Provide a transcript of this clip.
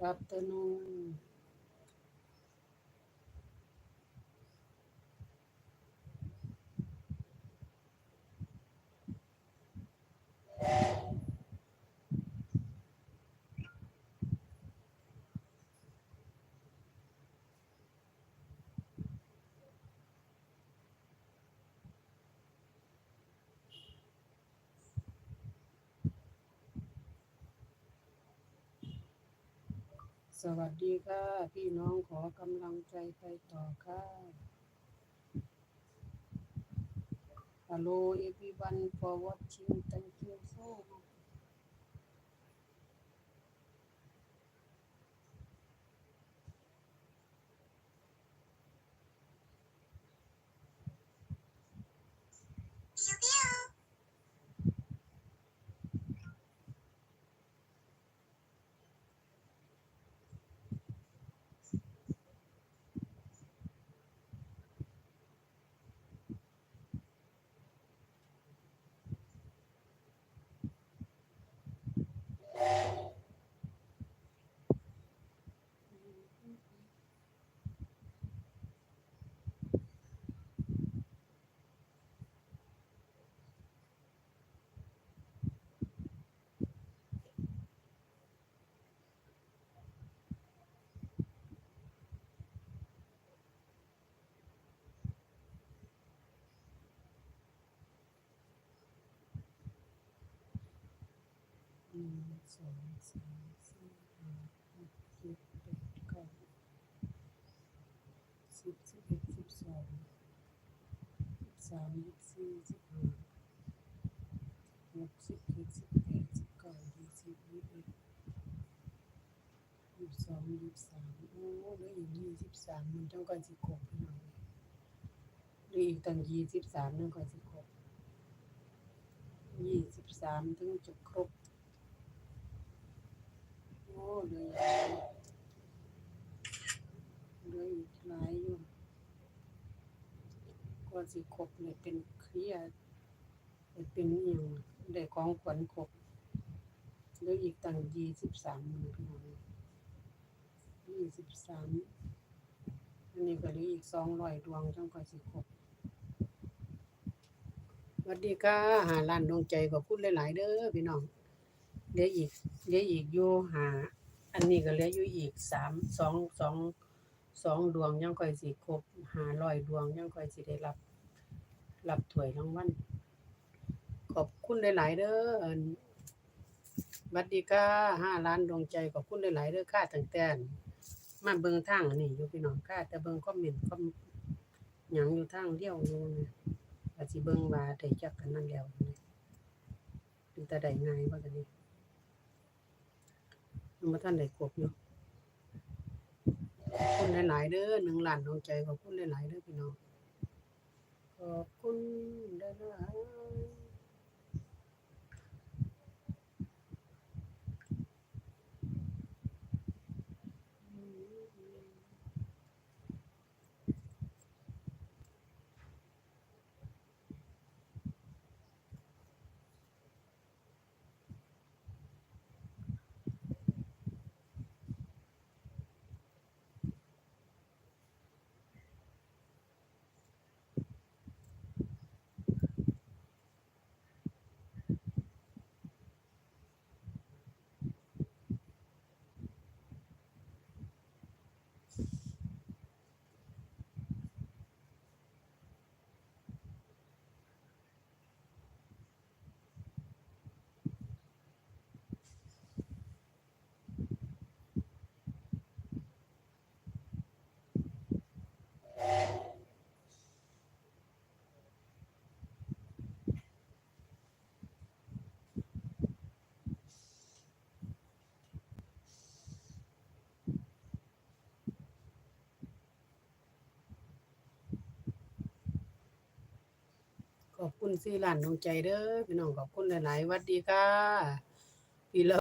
Good afternoon. สวัสดีค่ะ พี่น้องขอกำลังใจไปต่อค่ะฮัลโหล everyone for watching thank you so much หนึ่ง สองสามสี่ห้าหกเจ็ดแปดเก้าสิบสิบเอ็ดสิบสองสิบสามสิบสี่สิบห้าหกสิบเจ็ดสิบแปดสิบเก้ายี่สิบยี่สิบยี่สิบสองยี่สิบสามโอ้เหลืออีกยี่สิบสามมันต้องก่อนสิครบพี่น้องเลืออีกตั้งยี่สิบสามนั่นก่อนสิครบยี่สิบสามถึงจะครบ โอ้เหลยเหลยอีกหลายอยู่กว่า สิครบเลยเป็นเครียดเลยเป็นอย่างได้ของขวัญครบเหลยอีกตั้งยี่สิบสามหมือพี่น้องยี่สิบสามอันนี้ก็เหลืออีกสองร้อยดวงจังกว่าสิครบสวัสดีค่ะหาล้านดวงใจขอบคุณหลายๆเด้อพี่น้องเหลืออีกเหลืออีกอยู่หา อันนี้ก็เหลืออยู่อีกสามสองสองสองดวงยังค่อยสิครบหาร้อยดวงยังค่อยสิได้รับ รับถ้วยรางวัลขอบคุณหลายๆเด้ออันดีค่ะห้าล้านดวงใจขอบคุณหลายๆเด้อค่าตั้งแต่มาเบิ่งทางนนี้อยู่พี่น้องค่าแต่เบิ่งคอมเมนต์คอมหยังอยู่ทางเดียวอยู่นะก็สิเบิ่งว่าได้จักกันนั่นแล้วนะเป็นตาได้ง่ายบ่ตอนนี้ยังบ่ทันได้ครบอยู่ขอบคุณหลายๆเด้อหนึ่งล้านดวงใจขอบคุณหลายๆเด้อพี่น้อง ขอบคุณหลา อบคุณสีหล้านดวงใจเด้อพี่น้องขอบคุณหลายๆวัดดีค่ะพี่เล